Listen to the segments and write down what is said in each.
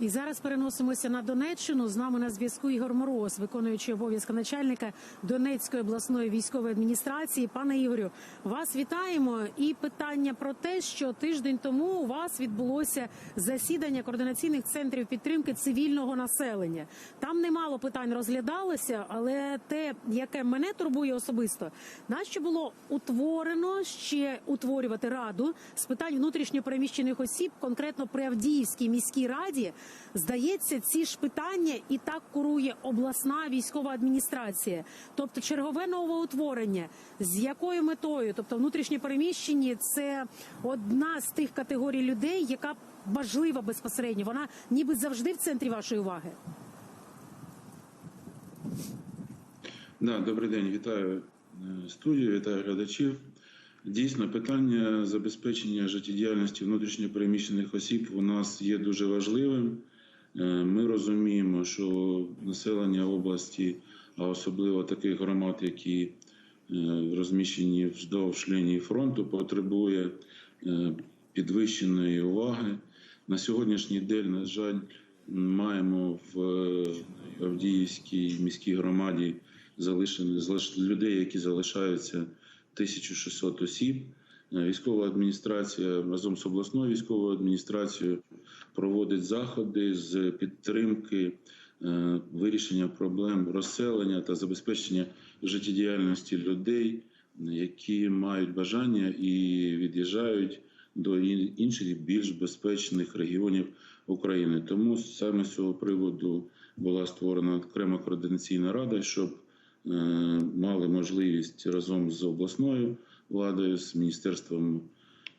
І зараз переносимося на Донеччину. З нами на зв'язку Ігор Мороз, виконуючий обов'язки начальника Донецької обласної військової адміністрації. Пане Ігорю, вас вітаємо. І питання про те, що тиждень тому у вас відбулося засідання координаційних центрів підтримки цивільного населення. Там немало питань розглядалося, але те, яке мене турбує особисто, нащо було утворено ще утворювати раду з питань внутрішньопереміщених осіб, конкретно при Авдіївській міській раді. Здається, ці ж питання і так курує обласна військова адміністрація, тобто чергове новоутворення. З якою метою? Тобто внутрішнє переміщені це одна з тих категорій людей, яка важлива безпосередньо. Вона ніби завжди в центрі вашої уваги. Да, добрий день, вітаю е, студію, вітаю глядачів. Дійсно, питання забезпечення життєдіяльності внутрішньопереміщених осіб у нас є дуже важливим. Е, Ми розуміємо, що населення області, а особливо таких громад, які е, розміщені вздовж лінії фронту, потребує е, підвищеної уваги. На сьогоднішній день, на жаль, маємо в Авдіївській міській громаді залишені залиш- людей, які залишаються 1600 осіб. Е, Військова адміністрація разом з обласною військовою адміністрацією проводить заходи з підтримки е, вирішення проблем розселення та забезпечення життєдіяльності людей, які мають бажання і від'їжджають до інших більш безпечних регіонів України. Тому саме з цього приводу була створена окрема координаційна рада, щоб мали можливість разом з обласною владою, з міністерством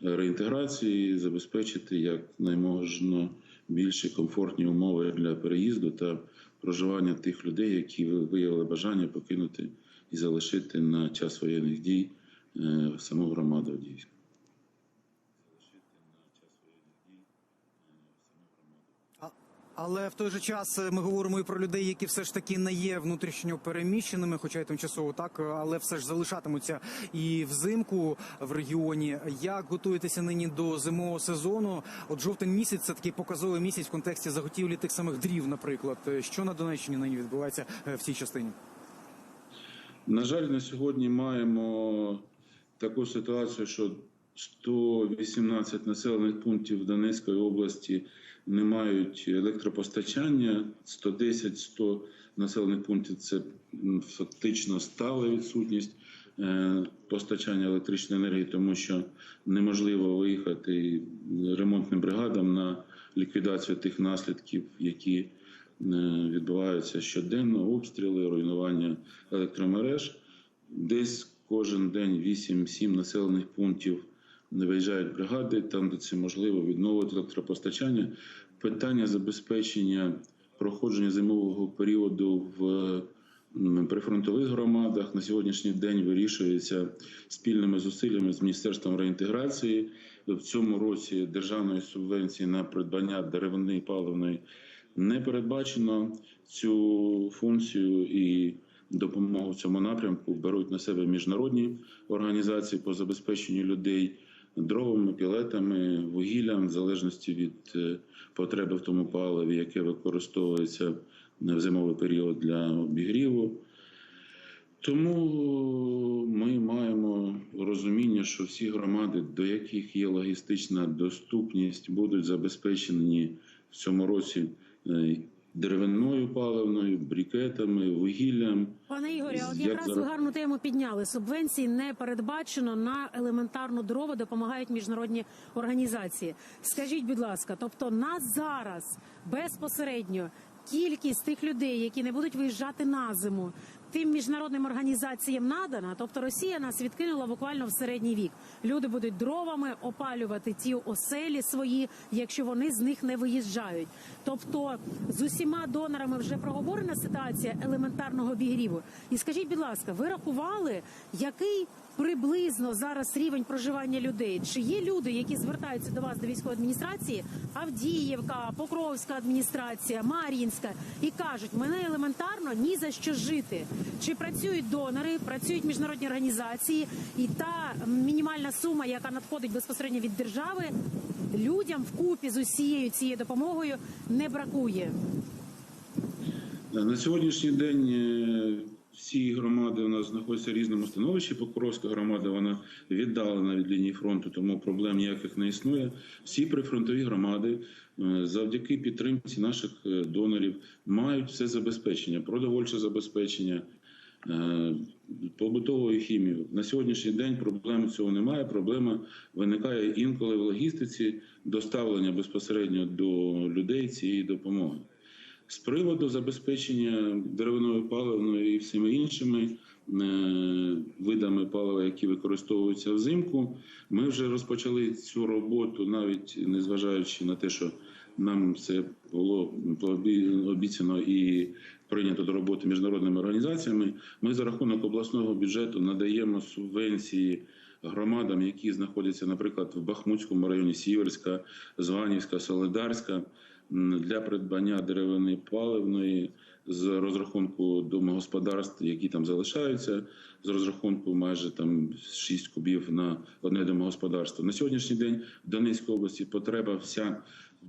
реінтеграції забезпечити як найможно більше комфортні умови для переїзду та проживання тих людей, які виявили бажання покинути і залишити на час воєнних дій е, саму громаду Авдіївську. А- Але в той же час е, ми говоримо і про людей, які все ж таки не є внутрішньо переміщеними, хоча й тимчасово так, але все ж залишатимуться і взимку в регіоні. Як готуєтеся нині до зимового сезону? От жовтень місяць це такий показовий місяць в контексті заготівлі тих самих дрів, наприклад. Е, Що на Донеччині нині відбувається е, в цій частині? На жаль, на сьогодні маємо таку ситуацію, що 118 населених пунктів Донецької області не мають електропостачання. 110-100 населених пунктів це фактично стала відсутність е, постачання електричної енергії, тому що неможливо виїхати ремонтним бригадам на ліквідацію тих наслідків, які е, відбуваються щоденно, обстріли, руйнування електромереж. Десь кожен день 8-7 населених пунктів не виїжджають бригади, там, де це можливо, відновити електропостачання. Питання забезпечення проходження зимового періоду в прифронтових громадах на сьогоднішній день вирішується спільними зусиллями з міністерством реінтеграції. В цьому році державної субвенції на придбання деревини паливної не передбачено цю функцію і допомогу в цьому напрямку беруть на себе міжнародні організації по забезпеченню людей дровами, пілетами, вугіллям, в залежності від е, потреби в тому паливі, яке використовується в зимовий період для обігріву. Тому ми маємо розуміння, що всі громади, до яких є логістична доступність, будуть забезпечені в цьому році деревинною паливною, брикетами, вугіллям. Пане Ігорі, от Як якраз ви зараз- гарну тему підняли. Субвенції не передбачено на елементарну дрова допомагають міжнародні організації. Скажіть, будь ласка, тобто на зараз безпосередньо кількість тих людей, які не будуть виїжджати на зиму, тим міжнародним організаціям надана. Тобто Росія нас відкинула буквально в середній вік. Люди будуть дровами опалювати ті оселі свої, якщо вони з них не виїжджають. Тобто з усіма донорами вже проговорена ситуація елементарного обігріву. І скажіть, будь ласка, ви рахували, який приблизно зараз рівень проживання людей? Чи є люди, які звертаються до вас до військової адміністрації, Авдіївка, Покровська адміністрація, Мар'їнська, і кажуть, мене елементарно ні за що жити. Чи працюють донори, працюють міжнародні організації, і та мінімальна сума, яка надходить безпосередньо від держави, людям вкупі з усією цією допомогою не бракує? На сьогоднішній день е, всі громади у нас знаходяться в різному становищі. Покровська громада вона віддалена від лінії фронту, тому проблем ніяких не існує. Всі прифронтові громади е, завдяки підтримці наших е, донорів мають все забезпечення, продовольче забезпечення. е, Побутовою хімією на сьогоднішній день проблем цього немає. Проблема виникає інколи в логістиці доставлення безпосередньо до людей цієї допомоги. З приводу забезпечення деревиною паливною і всіма іншими е, видами палива, які використовуються взимку, ми вже розпочали цю роботу, навіть незважаючи на те, що нам це було обіцяно і прийнято до роботи міжнародними організаціями. Ми за рахунок обласного бюджету надаємо субвенції громадам, які знаходяться, наприклад, в Бахмутському районі Сіверська, Званівська, Солидарська для придбання деревини паливної з розрахунку домогосподарств, які там залишаються, з розрахунку майже там 6 кубів на одне домогосподарство. На сьогоднішній день в Донецькій області потреба вся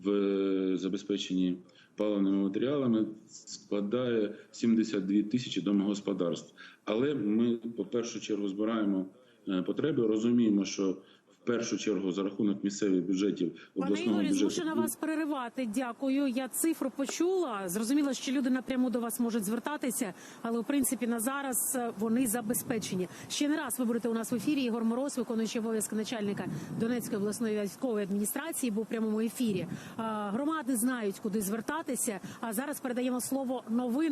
в е, забезпеченні паливними матеріалами складає 72 тисячі домогосподарств. Але ми по першу чергу збираємо е, потреби, розуміємо, що в першу чергу за рахунок місцевих бюджетів Пане обласного Ігорі, бюджету змушена вас переривати. Дякую. Я цифру почула. Зрозуміло, що люди напряму до вас можуть звертатися, але в принципі на зараз е, вони забезпечені. Ще не раз ви будете у нас в ефірі. Ігор Мороз, виконуючий обов'язки начальника Донецької обласної військової адміністрації, був в прямому ефірі. Громади знають, куди звертатися. А зараз передаємо слово новинам.